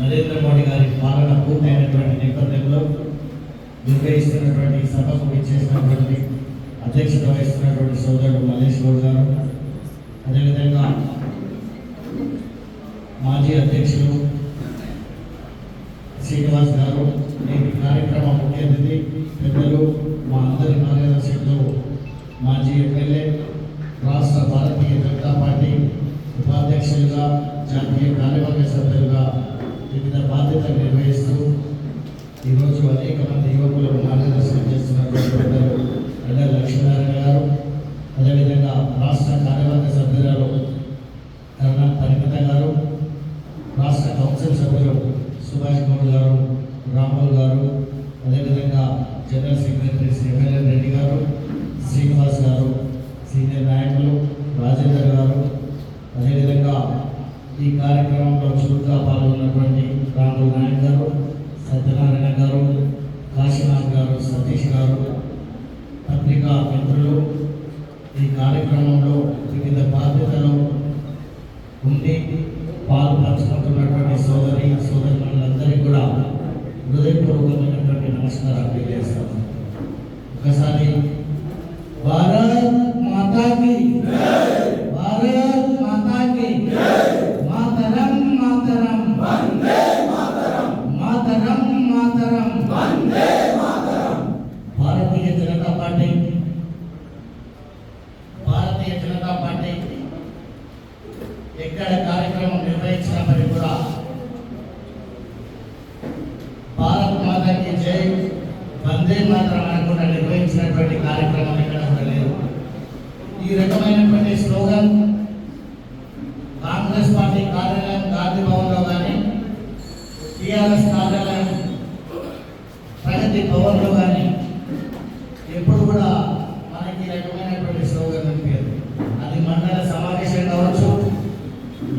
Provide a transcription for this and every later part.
నరేంద్ర మోడీ గారి పాలన పూర్తయినటువంటి నేపథ్యంలో నిర్వహిస్తున్నటువంటి సభకు ఇచ్చేసినటువంటి అధ్యక్షత వహిస్తున్నటువంటి సోదరుడు మల్లేష్ గౌడ్ గారు. అదేవిధంగా మాజీ అధ్యక్షులు శ్రీనివాస్ గారు. నేటి కార్యక్రమం ముఖ్య అతిథి పెద్దలు మా అందరి మార్గదర్శకులు మాజీ ఎమ్మెల్యే రాష్ట్ర భారతీయ జనతా పార్టీ ఉపాధ్యక్షులుగా జాతీయ కార్యవర్గ సభ్యులుగా ఈరోజు అనేక మంది యువకులకు మార్గదర్శనం చేస్తున్నటువంటి పెద్దలు ఎల్ల లక్ష్మీనారాయణ గారు అదేవిధంగా రాష్ట్ర కార్యవర్గ సభ్యురాలు కరుణ పరిమిత గారు రాష్ట్ర కౌన్సిల్ సభ్యులు సుభాష్ గౌడ్ గారు రాములు గారు అదేవిధంగా general secretary Shri MLA Reddy గారు శ్రీనివాస్ గారు సీనియర్ నాయకులు రాజేందర్ గారు అదేవిధంగా ఈ కార్యక్రమంలో చురుగ్గా పాల్గొన్నటువంటి రాములు నాయక్ గారు సత్యనారాయణ గారు కాశీనాథ్ గారు సతీష్ గారు పత్రికా మిత్రులు ఈ కార్యక్రమంలో వివిధ బాధ్యతలు ఉండి పాలు పంచుకుంటున్నటువంటి సోదరి సోదరులందరికీ కూడా హృదయపూర్వకమైనటువంటి నమస్కారాలు తెలియజేస్తాను. ఒకసారి భారత్ మాతాకి భారత్ మాతాకి మాతరం మాతరం మాతరం మాతరం భారతీయ జనతా పార్టీ భారతీయ జనతా పార్టీ ఎక్కడ కార్యక్రమం నిర్వహించినప్పటికీ కూడా భారత్ మాతకి జై వందే మాత్రం అనుకుండా నిర్వహించినటువంటి కార్యక్రమం ఎక్కడ కూడా లేదు. ఈ రకమైనటువంటి స్లోగన్ కాంగ్రెస్ పార్టీ కార్యాలయం గాంధీ భవన్లో కానీ టీఆర్ఎస్ కార్యాలయం ప్రగతి భవన్లో కానీ ఎప్పుడు కూడా మనకి ఈ రకమైనటువంటి స్లోగన్ అనిపించదు అది మండల సమావేశం కావచ్చు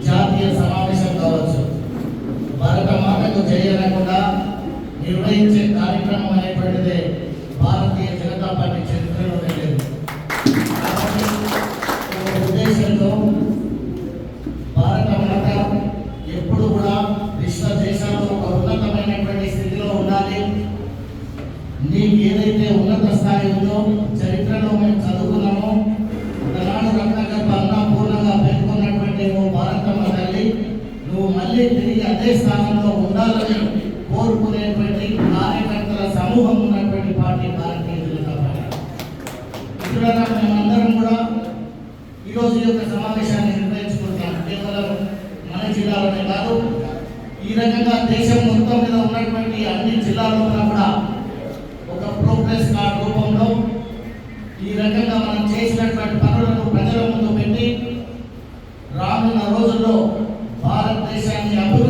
జాతీయ సమావేశం కావచ్చు భారత మాతకు చేయకుండా నిర్వహించే కార్యక్రమం అనేటువంటిది భారతీయ జనతా పార్టీ చరిత్రలోనే లేదు ఉద్దేశంతో భారత మాత ఎప్పుడు కూడా విశ్వ దేశాల్లో ఒక ఉన్నతమైనటువంటి స్థితిలో ఉండాలి. నీకు ఏదైతే ఉన్నత స్థాయి ఉందో చరిత్రలో మేము చదువుకున్నామో. ఒకనాడు రత్నగర్భ అన్నపూర్ణంగా పేర్కొన్నటువంటి నువ్వు భారతమ్మ తల్లి నువ్వు మళ్ళీ తిరిగి అదే స్థానంలో ఉండాలని వ్యూహం ఉన్నటువంటి పార్టీ భారతీయ జనతా పార్టీ మిత్రులరా మేమందరం కూడా ఈరోజు యొక్క సమావేశాన్ని నిర్వహించుకుంటాం కేవలం మన జిల్లాలోనే కాదు ఈ రకంగా దేశం మొత్తం మీద ఉన్నటువంటి అన్ని జిల్లాల్లోనూ కూడా ఒక ప్రోగ్రెస్ కార్డ్ రూపంలో ఈ రకంగా మనం చేసినటువంటి పనులను ప్రజల ముందు పెట్టి రానున్న రోజుల్లో భారతదేశాన్ని అభివృద్ధి